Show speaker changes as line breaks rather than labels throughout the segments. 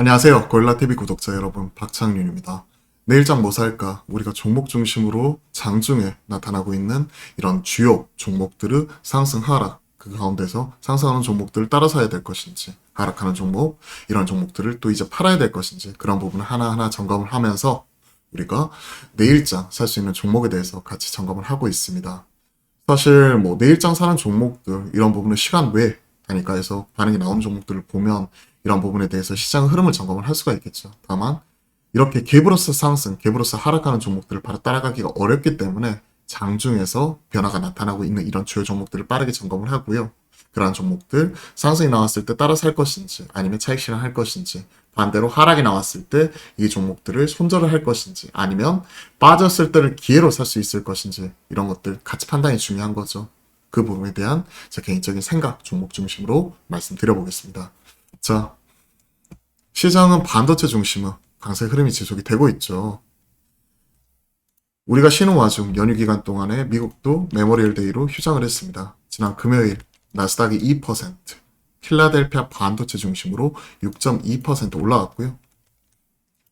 안녕하세요. 고릴라TV 구독자 여러분, 박창윤입니다. 내일장 뭐 살까? 우리가 종목 중심으로 장중에 나타나고 있는 이런 주요 종목들의 상승 하락, 그 가운데서 상승하는 종목들을 따라 사야 될 것인지, 하락하는 종목, 이런 종목들을 또 이제 팔아야 될 것인지, 그런 부분을 하나하나 점검을 하면서 우리가 내일장 살 수 있는 종목에 대해서 같이 점검을 하고 있습니다. 사실 뭐 내일장 사는 종목들, 이런 부분을 시간 외에 단위가에서 반응이 나오는 종목들을 보면 이런 부분에 대해서 시장 흐름을 점검을 할 수가 있겠죠. 다만 이렇게 갭으로서 상승, 갭으로서 하락하는 종목들을 바로 따라가기가 어렵기 때문에 장중에서 변화가 나타나고 있는 이런 주요 종목들을 빠르게 점검을 하고요. 그러한 종목들 상승이 나왔을 때 따라 살 것인지 아니면 차익 실현할 것인지 반대로 하락이 나왔을 때 이 종목들을 손절을 할 것인지 아니면 빠졌을 때를 기회로 살 수 있을 것인지 이런 것들 같이 판단이 중요한 거죠. 그 부분에 대한 제 개인적인 생각 종목 중심으로 말씀드려 보겠습니다. 자, 시장은 반도체 중심의 강세 흐름이 지속이 되고 있죠. 우리가 쉬는 와중 연휴 기간 동안에 미국도 메모리얼 데이로 휴장을 했습니다. 지난 금요일 나스닥이 2%, 필라델피아 반도체 중심으로 6.2% 올라갔고요.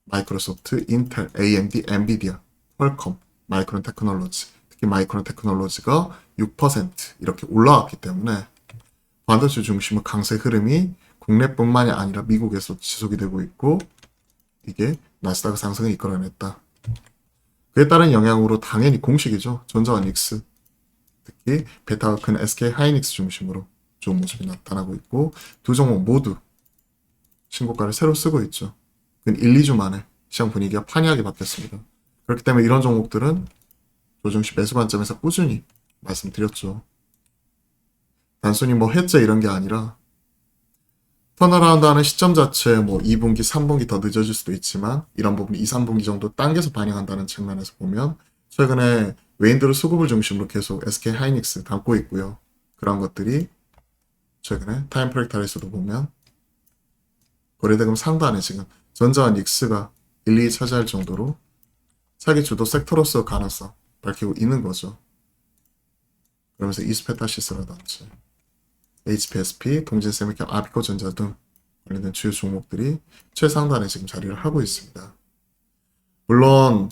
마이크로소프트, 인텔, AMD, 엔비디아, 퀄컴, 마이크론 테크놀로지, 특히 마이크론 테크놀로지가 6% 이렇게 올라왔기 때문에 반도체 중심의 강세 흐름이 국내뿐만이 아니라 미국에서 지속이 되고 있고 이게 나스닥 상승을 이끌어냈다. 그에 따른 영향으로 당연히 공식이죠. 전자와 닉스 특히 베타가 큰 SK 하이닉스 중심으로 좋은 모습이 나타나고 있고 두 종목 모두 신고가를 새로 쓰고 있죠. 근 1, 2주 만에 시장 분위기가 판이하게 바뀌었습니다. 그렇기 때문에 이런 종목들은 조정시 매수 관점에서 꾸준히 말씀드렸죠. 단순히 뭐 해제 이런 게 아니라 턴어라운드 하는 시점 자체 뭐 2분기, 3분기 더 늦어질 수도 있지만 이런 부분이 2, 3분기 정도 당겨서 반영한다는 측면에서 보면 최근에 외인들의 수급을 중심으로 계속 SK 하이닉스 담고 있고요. 그런 것들이 최근에 타임 프랙탈에서도 보면 거래대금 상단에 지금 전자와 닉스가 1, 2위 차지할 정도로 차기 주도 섹터로서 가능성 밝히고 있는 거죠. 그러면서 이스페타시스라든지 HPSP, 동진세미캠, 아비코전자 등 관련된 주요 종목들이 최상단에 지금 자리를 하고 있습니다. 물론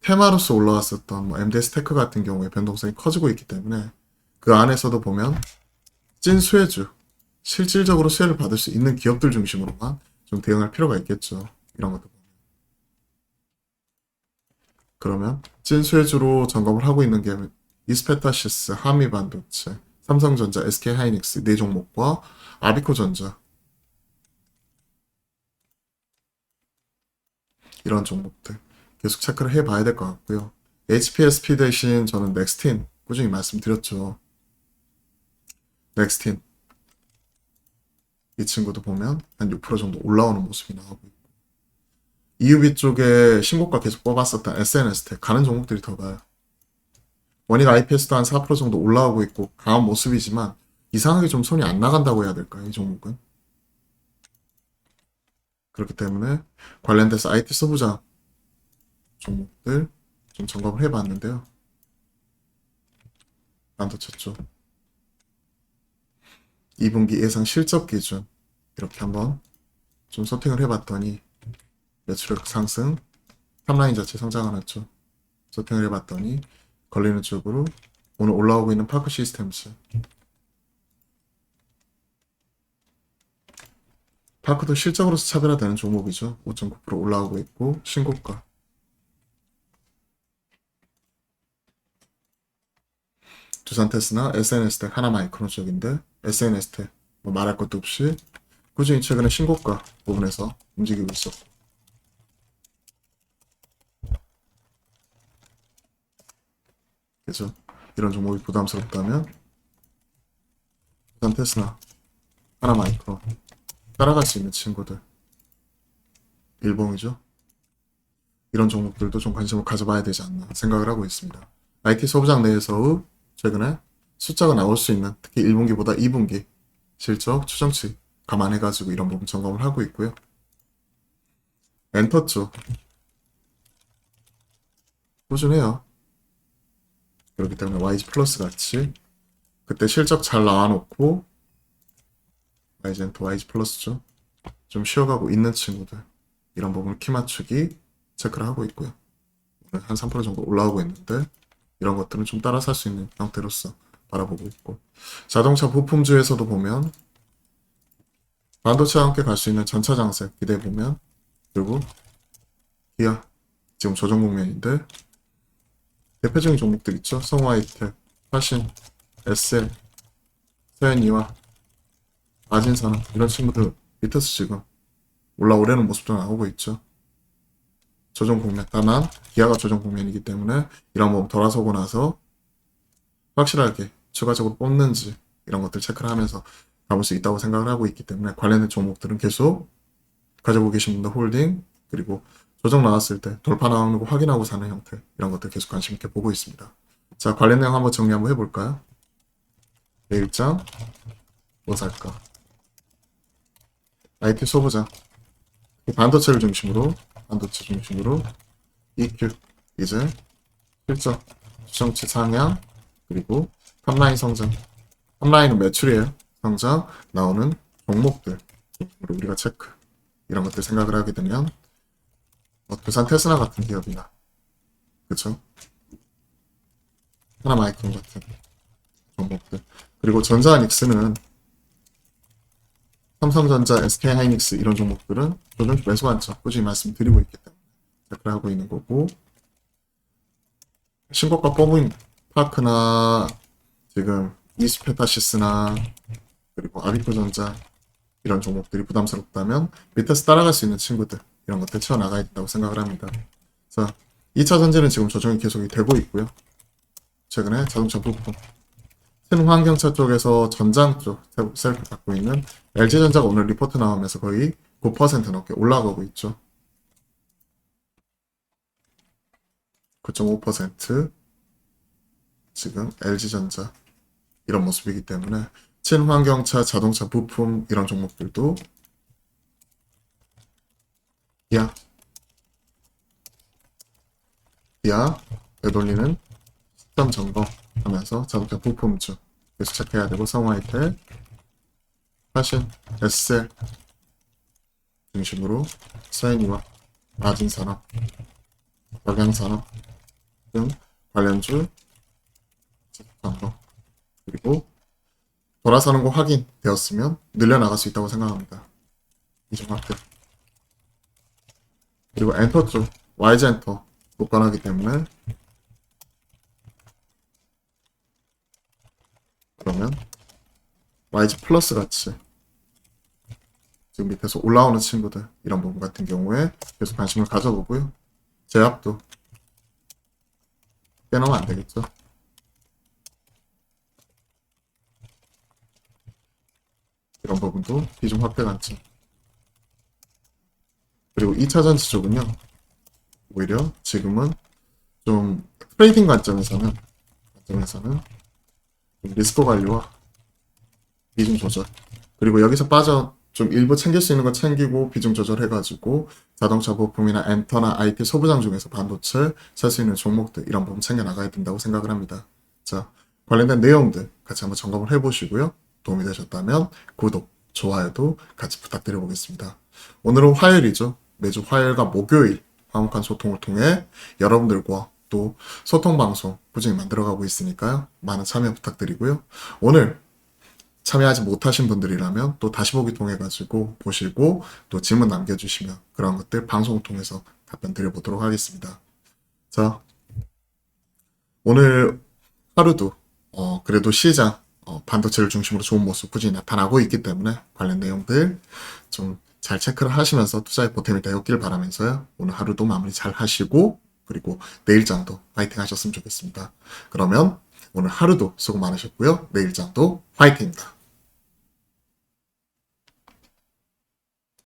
테마로서 올라왔었던 뭐 MDS 테크 같은 경우에 변동성이 커지고 있기 때문에 그 안에서도 보면 찐 수혜주, 실질적으로 수혜를 받을 수 있는 기업들 중심으로만 좀 대응할 필요가 있겠죠. 이런 것도. 그러면 찐 수혜주로 점검을 하고 있는 게 이스페타시스, 한미반도체, 삼성전자, SK하이닉스 네 종목과 아비코전자 이런 종목들 계속 체크를 해봐야 될 것 같고요. HPSP 대신 저는 넥스틴 꾸준히 말씀드렸죠. 넥스틴 이 친구도 보면 한 6% 정도 올라오는 모습이 나오고 있고 EUB 쪽에 신고가 계속 뽑았었던 SNS텍 가는 종목들이 더 가요. 원익 IPS도 한 4% 정도 올라오고 있고 강한 모습이지만 이상하게 좀 손이 안 나간다고 해야 될까요? 이 종목은. 그렇기 때문에 관련돼서 IT 서부장 종목들 좀 점검을 해봤는데요. 반도체 쪽 2분기 예상 실적 기준 이렇게 한번 좀 소팅을 해봤더니 매출액 상승, 탑라인 자체 성장하는 쪽 소팅을 해봤더니 걸리는 쪽으로 오늘 올라오고 있는 파크 시스템스. 파크도 실적으로서 차별화되는 종목이죠. 5.9% 올라오고 있고 신고가. 두산테스나 SNS텍 하나마이크론 쪽인데 SNS텍 뭐 말할 것도 없이 꾸준히 최근에 신고가 부분에서 움직이고 있었고 그죠? 이런 종목이 부담스럽다면 일단 테스나 하나마이크로 따라갈 수 있는 친구들 일봉이죠. 이런 종목들도 좀 관심을 가져봐야 되지 않나 생각을 하고 있습니다. IT 소부장 내에서의 최근에 숫자가 나올 수 있는 특히 1분기보다 2분기 실적 추정치 감안해가지고 이런 부분 점검을 하고 있고요. 엔터 쪽 꾸준해요. 그렇기 때문에 YG 플러스 같이 그때 실적 잘 나와놓고 YG 엔터 YG 플러스죠. 좀 쉬어가고 있는 친구들 이런 부분 키 맞추기 체크를 하고 있고요. 한 3% 정도 올라오고 있는데 이런 것들은 좀 따라 살 수 있는 형태로서 바라보고 있고 자동차 부품주에서도 보면 반도체와 함께 갈 수 있는 전차 장세 기대해 보면 그리고 기아 지금 조정 국면인데 대표적인 종목들 있죠 성화이텍, 화신, SL, 서현이와 아진산업 이런 친구들 밑에서 지금 올라오려는 모습도 나오고 있죠. 조정 국면 다만 기아가 조정 국면이기 때문에 이런 부분 돌아서고 나서 확실하게 추가적으로 뽑는지 이런 것들 체크를 하면서 가볼 수 있다고 생각을 하고 있기 때문에 관련된 종목들은 계속 가지고 계신 분들 홀딩 그리고 조정 나왔을 때 돌파 나오는 거 확인하고 사는 형태 이런 것들 계속 관심 있게 보고 있습니다. 자 관련 내용 한번 정리 한번 해볼까요? 내일장 뭐 살까? IT 소보자 반도체를 중심으로 반도체 중심으로 EQ 이제 실적 주정치 상향 그리고 탑라인 성장 탑라인은 매출이에요 성장 나오는 종목들 우리가 체크 이런 것들 생각을 하게 되면 뭐 두산 테스나 같은 기업이나. 그쵸? 하나 마이크론 같은 종목들 그리고 전자닉스는 삼성전자, SK하이닉스 이런 종목들은 조정 매수 관점 꾸준히 말씀드리고 있기 때문에 체크를 하고 있는 거고. 신고가 뽑은 파크나 지금 이스페타시스나 그리고 아비코전자 이런 종목들이 부담스럽다면 밑에서 따라갈 수 있는 친구들 이런 것들 채워나가야 된다고 생각을 합니다. 자, 2차 전지는 지금 조정이 계속이 되고 있고요. 최근에 자동차 부품 신환경차 쪽에서 전장 쪽 셀프 갖고 있는 LG전자가 오늘 리포트 나오면서 거의 9% 넘게 올라가고 있죠. 9.5% 지금 LG전자 이런 모습이기 때문에 친환경차, 자동차 부품 이런 종목들도 야, 야, 되돌리는? 시점 점검 하면서 자동차 부품주. 계속 체크해야 되고 성화이텔, 파신, SL 중심으로 서현이와 마진산업, 영양산업 등 관련주 점검 그리고 돌아서는 거 확인되었으면 늘려나갈 수 있다고 생각합니다. 이 종합들 그리고 엔터 쪽 YG 엔터 못관하기 때문에 그러면 YG 플러스 같이 지금 밑에서 올라오는 친구들 이런 부분 같은 경우에 계속 관심을 가져보고요. 제압도 빼놓으면 안 되겠죠. 이런 부분도 비중 확대 관점. 그리고 2차 전지 쪽은요. 오히려 지금은 좀 트레이딩 관점에서는 관점에서는 좀 리스크 관리와 비중 조절 그리고 여기서 빠져 좀 일부 챙길 수 있는 거 챙기고 비중 조절해가지고 자동차 부품이나 엔터나 IT 소부장 중에서 반도체 살 수 있는 종목들 이런 부분 챙겨 나가야 된다고 생각을 합니다. 자 관련된 내용들 같이 한번 점검을 해보시고요. 도움이 되셨다면 구독, 좋아요도 같이 부탁드려 보겠습니다. 오늘은 화요일이죠. 매주 화요일과 목요일 화목한 소통을 통해 여러분들과 또 소통 방송 꾸준히 만들어가고 있으니까요. 많은 참여 부탁드리고요. 오늘 참여하지 못하신 분들이라면 또 다시 보기 통해 가지고 보시고 또 질문 남겨주시면 그런 것들 방송을 통해서 답변 드려보도록 하겠습니다. 자, 오늘 하루도 어, 그래도 시장 어, 반도체를 중심으로 좋은 모습 꾸준히 나타나고 있기 때문에 관련 내용들 좀 잘 체크를 하시면서 투자에 보탬이 되었길 바라면서요. 오늘 하루도 마무리 잘 하시고 그리고 내일장도 파이팅 하셨으면 좋겠습니다. 그러면 오늘 하루도 수고 많으셨고요. 내일장도 파이팅입니다.